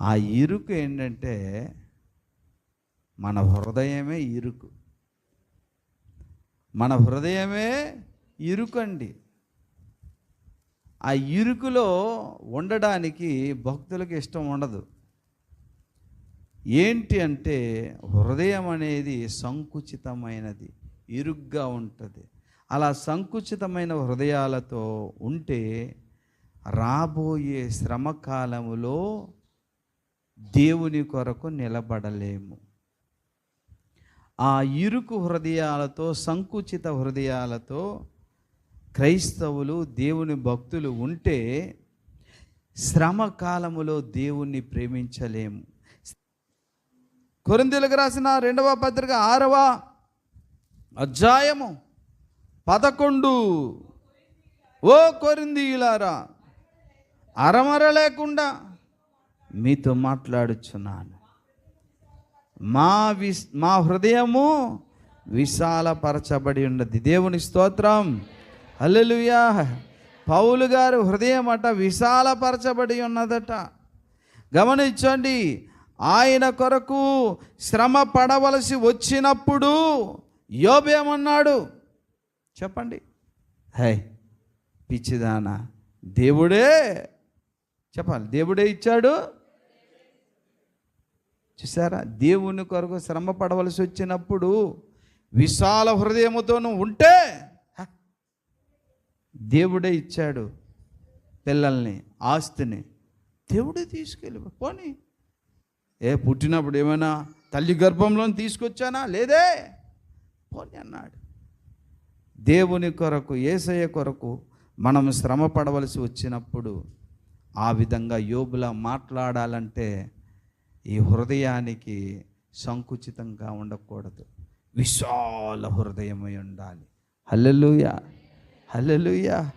ఆ ఇరుకు ఏంటంటే మన హృదయమే ఇరుకు. మన హృదయమే ఇరుకండి. ఆ ఇరుకులో ఉండడానికి భక్తులకు ఇష్టం ఉండదు. ఏంటి అంటే హృదయం అనేది సంకుచితమైనది ఇరుగ్గా ఉంటుంది. అలా సంకుచితమైన హృదయాలతో ఉంటే రాబోయే శ్రమకాలములో దేవుని కొరకు నిలబడలేము. ఆ ఇరుకు హృదయాలతో సంకుచిత హృదయాలతో క్రైస్తవులు దేవుని భక్తులు ఉంటే శ్రమ కాలములో దేవుణ్ణి ప్రేమించలేము. కొరిందులకు రాసిన రెండవ పత్రిక ఆరవ అధ్యాయము పదకొండు. ఓ కొరిందీయులారా అరమర లేకుండా మీతో మాట్లాడుచున్నాను. మా విస్ మా హృదయము విశాలపరచబడి ఉన్నది. దేవుని స్తోత్రం. హల్లెలూయా. పౌలు గారు హృదయం అట విశాలపరచబడి ఉన్నదట. గమనించండి ఆయన కొరకు శ్రమ పడవలసి వచ్చినప్పుడు యోబేమన్నాడు చెప్పండి. హై పిచ్చిదానా దేవుడే చెప్పాలి దేవుడే ఇచ్చాడు. చూసారా? దేవుని కొరకు శ్రమ పడవలసి వచ్చినప్పుడు విశాల హృదయముతోనూ ఉంటే హ, దేవుడే ఇచ్చాడు పిల్లల్ని ఆస్తిని. దేవుడే తీసుకెళ్ళి పోనీ. ఏ పుట్టినప్పుడు ఏమైనా తల్లి గర్భంలో తీసుకొచ్చానా? లేదే. పోనీ అన్నాడు. దేవుని కొరకు ఏసయ్య కొరకు మనం శ్రమ పడవలసి వచ్చినప్పుడు ఆ విధంగా యోబులా మాట్లాడాలంటే ఈ హృదయానికి సంకుచితంగా ఉండకూడదు. విశాల హృదయమై ఉండాలి. హల్లెలూయా. హల్లెలూయా.